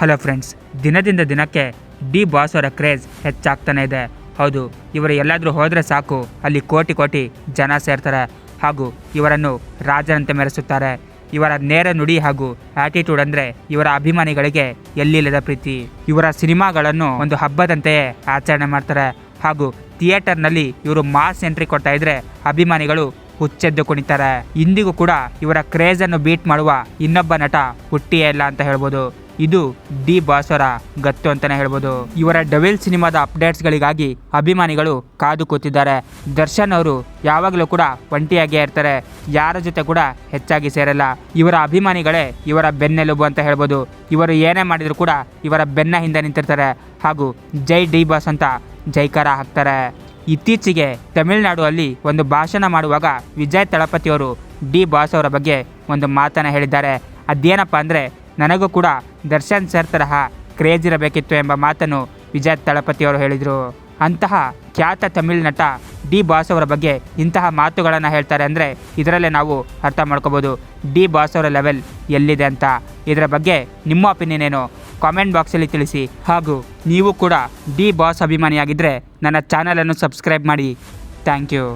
Hello friends ದಿನದಿಂದ ದಿನಕ್ಕೆ D boss ಅವರ ಕ್ರೇಜ್ ಹೆಚ್ಚಾಗ್ತಾನೆ ಇದೆ. ಹೌದು, ಇವರು ಎಲ್ಲಾದರೂ ಹೋದರೆ ಸಾಕು, ಅಲ್ಲಿ ಕೋಟಿ ಕೋಟಿ ಜನ ಸೇರ್ತಾರೆ ಹಾಗೂ ಇವರನ್ನು ರಾಜರಂತೆ ಮೆರೆಸುತ್ತಾರೆ. ಇವರ ನೇರ ನುಡಿ ಹಾಗೂ ಆಟಿಟ್ಯೂಡ್ ಅಂದರೆ ಇವರ ಅಭಿಮಾನಿಗಳಿಗೆ ಎಲ್ಲಿಲ್ಲದ ಪ್ರೀತಿ. ಇವರ ಸಿನಿಮಾಗಳನ್ನು ಒಂದು ಹಬ್ಬದಂತೆಯೇ ಆಚರಣೆ ಮಾಡ್ತಾರೆ ಹಾಗೂ ಥಿಯೇಟರ್ನಲ್ಲಿ ಇವರು ಮಾಸ್ ಎಂಟ್ರಿ ಕೊಡ್ತಾ ಇದ್ರೆ ಅಭಿಮಾನಿಗಳು ಹುಚ್ಚೆದ್ದು ಕುಣಿತಾರೆ. ಇಂದಿಗೂ ಕೂಡ ಇವರ ಕ್ರೇಜನ್ನು ಬೀಟ್ ಮಾಡುವ ಇನ್ನೊಬ್ಬ ನಟ ಹುಟ್ಟಿಯೇ ಇಲ್ಲ ಅಂತ ಹೇಳ್ಬೋದು. ಇದು ಡಿ ಬಾಸರ ಗತ್ತು ಅಂತಾನೆ ಹೇಳ್ಬೋದು. ಇವರ ಡವೆಲ್ ಸಿನಿಮಾದ ಅಪ್ಡೇಟ್ಸ್ಗಳಿಗಾಗಿ ಅಭಿಮಾನಿಗಳು ಕಾದು ಕೂತಿದ್ದಾರೆ. ದರ್ಶನ್ ಅವರು ಯಾವಾಗಲೂ ಕೂಡ ಒಂಟಿಯಾಗಿಯೇ ಇರ್ತಾರೆ. ಯಾರ ಜೊತೆ ಕೂಡ ಹೆಚ್ಚಾಗಿ ಸೇರಲ್ಲ. ಇವರ ಅಭಿಮಾನಿಗಳೇ ಇವರ ಬೆನ್ನೆಲುಬು ಅಂತ ಹೇಳ್ಬೋದು. ಇವರು ಏನೇ ಮಾಡಿದ್ರು ಕೂಡ ಇವರ ಬೆನ್ನ ಹಿಂದೆ ನಿಂತಿರ್ತಾರೆ. ಹಾಗೂ ಜೈ ಡಿ ಬಾಸ್ ಅಂತ ಜೈಕಾರ ಹಾಕ್ತಾರೆ. ಇತ್ತೀಚೆಗೆ ತಮಿಳುನಾಡು ಅಲ್ಲಿ ಒಂದು ಭಾಷಣ ಮಾಡುವಾಗ ವಿಜಯ್ ತಳಪತಿಯವರು ಡಿ ಬಾಸ್ ಅವರ ಬಗ್ಗೆ ಒಂದು ಮಾತನ್ನು ಹೇಳಿದ್ದಾರೆ. ಅದೇನಪ್ಪ ಅಂದರೆ ನನಗೂ ಕೂಡ ದರ್ಶನ್ ಸರ್ ತರಹ ಕ್ರೇಜ್ ಇರಬೇಕಿತ್ತು ಎಂಬ ಮಾತನ್ನು ವಿಜಯ್ ತಳಪತಿಯವರು ಹೇಳಿದರು. ಅಂತಹ ಖ್ಯಾತ ತಮಿಳು ನಟ ಡಿ ಬಾಸ್ ಅವರ ಬಗ್ಗೆ ಇಂತಹ ಮಾತುಗಳನ್ನು ಹೇಳ್ತಾರೆ ಅಂದರೆ ಇದರಲ್ಲೇ ನಾವು ಅರ್ಥ ಮಾಡ್ಕೋಬೋದು. ಡಿ ಬಾಸ್ ಅವರ ಲೆವೆಲ್ ಎಲ್ಲಿದೆ ಅಂತ. ಇದರ ಬಗ್ಗೆ ನಿಮ್ಮ ಒಪಿನಿಯನ್ ಏನು? ಕಾಮೆಂಟ್ ಬಾಕ್ಸಲ್ಲಿ ತಿಳಿಸಿ. ಹಾಗೂ ನೀವು ಕೂಡ ಡಿ ಬಾಸ್ ಅಭಿಮಾನಿಯಾಗಿದ್ದರೆ ನನ್ನ ಚಾನಲನ್ನು ಸಬ್ಸ್ಕ್ರೈಬ್ ಮಾಡಿ. Thank you